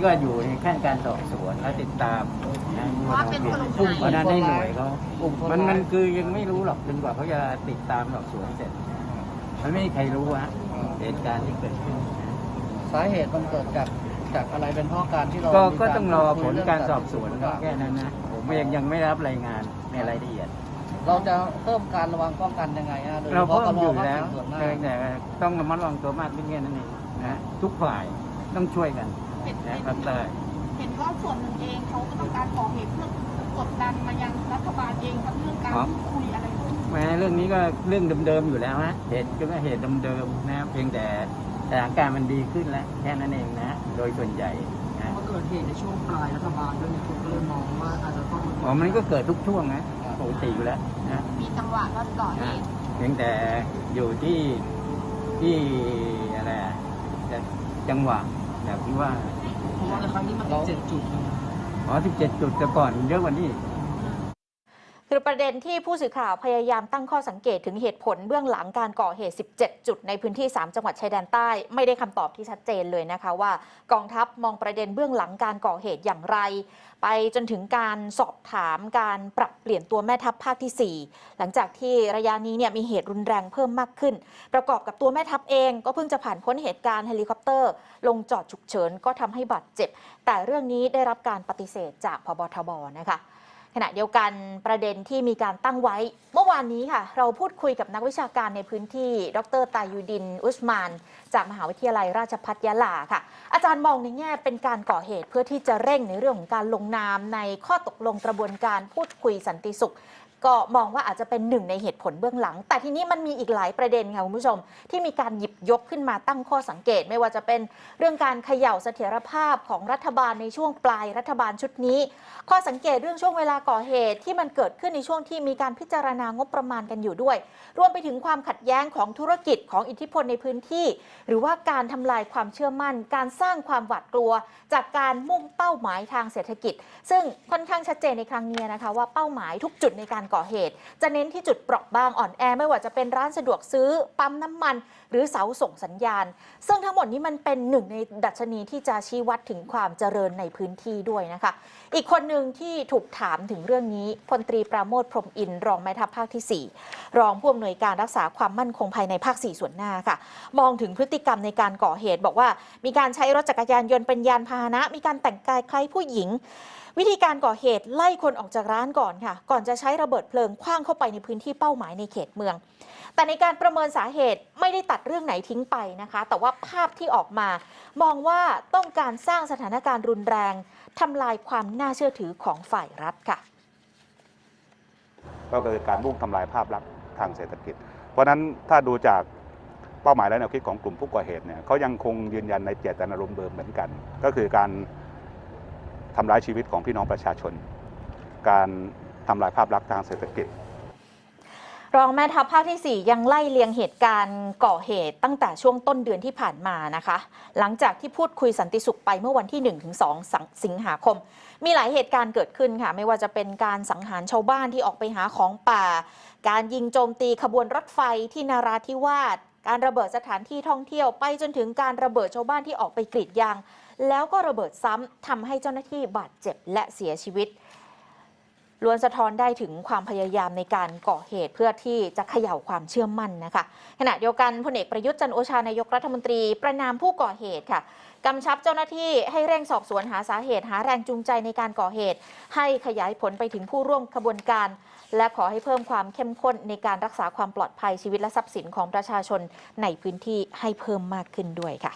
นี้ก็อยู่ในขั้นการสอบสวนและติดตามนะว่าเป็นคนลงทุนเพราะฉะนั้นให้หน่วยเขากลุ่มคนมันมันร้ายคือยังไม่รู้หรอกจนกว่าเขาจะติดตามสอบสวนเสร็จ มันไม่มีใครรู้ฮะเหตุการณ์ที่เกิดขึ้นนะสาเหตุมันเกิดจากจากอะไรเป็นเพราะการที่เราก็มีก็ต้องรอผลการคุยสเงอบสวนตัดสิแค่นั้นนะ ผมยังยังไม่รับรายงานในรายละเอียด เราจะเพิ่มการระวังป้องกันยังไงฮะโดยเฉเราพาะเพิ่มตำรอวจยู่ภาคแล้วสี่ส่วนหน้าเพียงแต่ต้องระมัดระวังตัวมากขึ้นแค่นั้นเองนะทุกฝ่ายต้องช่วยกัน เห็นนะเห็นภาคใต้เห็นว่าส่วนหนึ่งเองเขาก็ต้องการก่อเหตุเพื่อกดดันมายังรัฐบาลเองครับเรื่องการพูดคุยอะไรพวกนี้แม้เรื่องนี้ก็เรื่องเดิมๆอยู่แล้วฮะเหตุก็เหตุเดิมๆนะเพียงแต่สถานการณ์มันดีขึ้นแล้วแค่นั้นเองนะ โดยส่วนใหญ่นะเมื่อเกิดเหตุในช่วงปลายรัฐบาลด้วยเนี่ยคนก็เลยมองว่าอาจจะต้องอ๋อมันก็เกิดทุกช่วงนะปกติอยู่แล้วนะมีจังหวะว่าก่อเหนะตุเพียงแต่อยู่ที่ที่อะไรอะจะจังหวะ แบบที่ว่าเพราะว่าในครั้งนี้มันเป็นเจ็ดจุดนะอ๋อ17จุดแต่ก่อนเยอะกว่านี้ คือประเด็นที่ผู้สื่อข่าวพยายามตั้งข้อสังเกตถึงเหตุผลเบื้องหลังการก่อเหตุ 17 จุดในพื้นที่ 3 จังหวัดชายแดนใต้ ไม่ได้คำตอบที่ชัดเจนเลยนะคะว่ากองทัพมองประเด็นเบื้องหลังการก่อเหตุอย่างไร ไปจนถึงการสอบถามการปรับเปลี่ยนตัวแม่ทัพภาคที่ 4 หลังจากที่ระยะนี้เนี่ยมีเหตุรุนแรงเพิ่มมากขึ้น ประกอบกับตัวแม่ทัพเองก็เพิ่งจะผ่านพ้นเหตุการณ์เฮลิคอปเตอร์ ลงจอดฉุกเฉินก็ทำให้บาดเจ็บ แต่เรื่องนี้ได้รับการปฏิเสธจากพบทบนะคะ ขณะเดียวกันประเด็นที่มีการตั้งไว้ เมื่อวานนี้ค่ะ เราพูดคุยกับนักวิชาการในพื้นที่ ดรตายูดิน อุสมาน จากมหาวิทยาลัยราชพัฒยะลาค่ะ อาจารย์มองในแง่เป็นการก่อเหตุเพื่อที่จะเร่งในเรื่องของการลงนามในข้อตกลงกระบวนการพูดคุยสันติสุข ก็มองว่าอาจจะเป็นหนึ่งในเหตุผลเบื้องหลัง แต่ทีนี้มันมีอีกหลายประเด็นค่ะคุณผู้ชม ที่มีการหยิบยกขึ้นมาตั้งข้อสังเกต ไม่ว่าจะเป็นเรื่องการเขย่าเสถียรภาพของรัฐบาลในช่วงปลายรัฐบาลชุดนี้ ข้อสังเกตเรื่องช่วงเวลาก่อเหตุที่มันเกิดขึ้นในช่วงที่มีการพิจารณางบประมาณกันอยู่ด้วย รวมไปถึงความขัดแย้งของธุรกิจของอิทธิพลในพื้นที่ หรือว่าการทำลายความเชื่อมั่น การสร้างความหวาดกลัว จากการมุ่งเป้าหมายทางเศรษฐกิจ ซึ่งค่อนข้างชัดเจนในครั้งนี้นะคะว่าเป้าหมายทุกจุดในการก่อเหตุ จะเน้นที่จุดเปราะบางอ่อนแอไม่ว่าจะเป็นร้านสะดวกซื้อปั๊มน้ำมัน หรือเสาส่งสัญญาณ ซึ่งทั้งหมดนี้มันเป็นหนึ่งในดัชนีที่จะชี้วัดถึงความเจริญในพื้นที่ด้วยนะคะ อีกคนหนึ่งที่ถูกถามถึงเรื่องนี้พลตรีปราโมทพรมอินทร์รองแม่ทัพภาคที่ 4 รองผู้อำนวยการรักษาความมั่นคงภายในภาค 4 ส่วนหน้าค่ะ มองถึงพฤติกรรมในการก่อเหตุ บอกว่ามีการใช้รถจักรยานยนต์เป็นยานพาหนะ มีการแต่งกายคล้ายผู้หญิงวิธีการก่อเหตุไล่คนออกจากร้านก่อนค่ะ ก่อนจะใช้ระเบิดเพลิงคว้างเข้าไปในพื้นที่เป้าหมายในเขตเมือง แต่ในการประเมินสาเหตุไม่ได้ตัดเรื่องไหนทิ้งไปนะคะ แต่ว่าภาพที่ออกมา มองว่าต้องการสร้างสถานการณ์รุนแรงทำลายความน่าเชื่อถือของฝ่ายรัฐค่ะ ก็คือการมุ่งทำลายภาพลักษณ์ทางเศรษฐกิจ เพราะนั้นถ้าดูจากเป้าหมายและแนวคิดของกลุ่มผู้ก่อเหตุเนี่ยเขายังคงยืนยันในเจตนารมณ์เดิมเหมือนกัน ก็คือการ ทำร้ายชีวิตของพี่น้องประชาชน การทำลายภาพลักษณ์ทางเศรษฐกิจ รองแม่ทัพภาคที่ 4 ยังไล่เลียงเหตุการณ์ก่อเหตุตั้งแต่ช่วงต้นเดือนที่ผ่านมานะคะ หลังจากที่พูดคุยสันติสุขไปเมื่อวันที่ 1-2 สิงหาคม มีหลายเหตุการณ์เกิดขึ้นค่ะ ไม่ว่าจะเป็นการสังหารชาวบ้านที่ออกไปหาของป่า การยิงโจมตีขบวนรถไฟที่นาราธิวาส การระเบิดสถานที่ท่องเที่ยวไปจนถึงการระเบิดชาวบ้านที่ออกไปกรีดยาง แล้วก็ระเบิดซ้ำทำให้เจ้าหน้าที่บาดเจ็บและเสียชีวิต ล้วนสะท้อนได้ถึงความพยายามในการก่อเหตุเพื่อที่จะเขย่าความเชื่อมั่นนะคะ ขณะเดียวกันพลเอกประยุทธ์จันโอชานายกรัฐมนตรีประนามผู้ก่อเหตุค่ะกำชับเจ้าหน้าที่ให้เร่งสอบสวนหาสาเหตุ หาแรงจูงใจในการก่อเหตุ ให้ขยายผลไปถึงผู้ร่วมขบวนการ และขอให้เพิ่มความเข้มข้นในการรักษาความปลอดภัยชีวิตและทรัพย์สินของประชาชนในพื้นที่ให้เพิ่มมากขึ้นด้วยค่ะ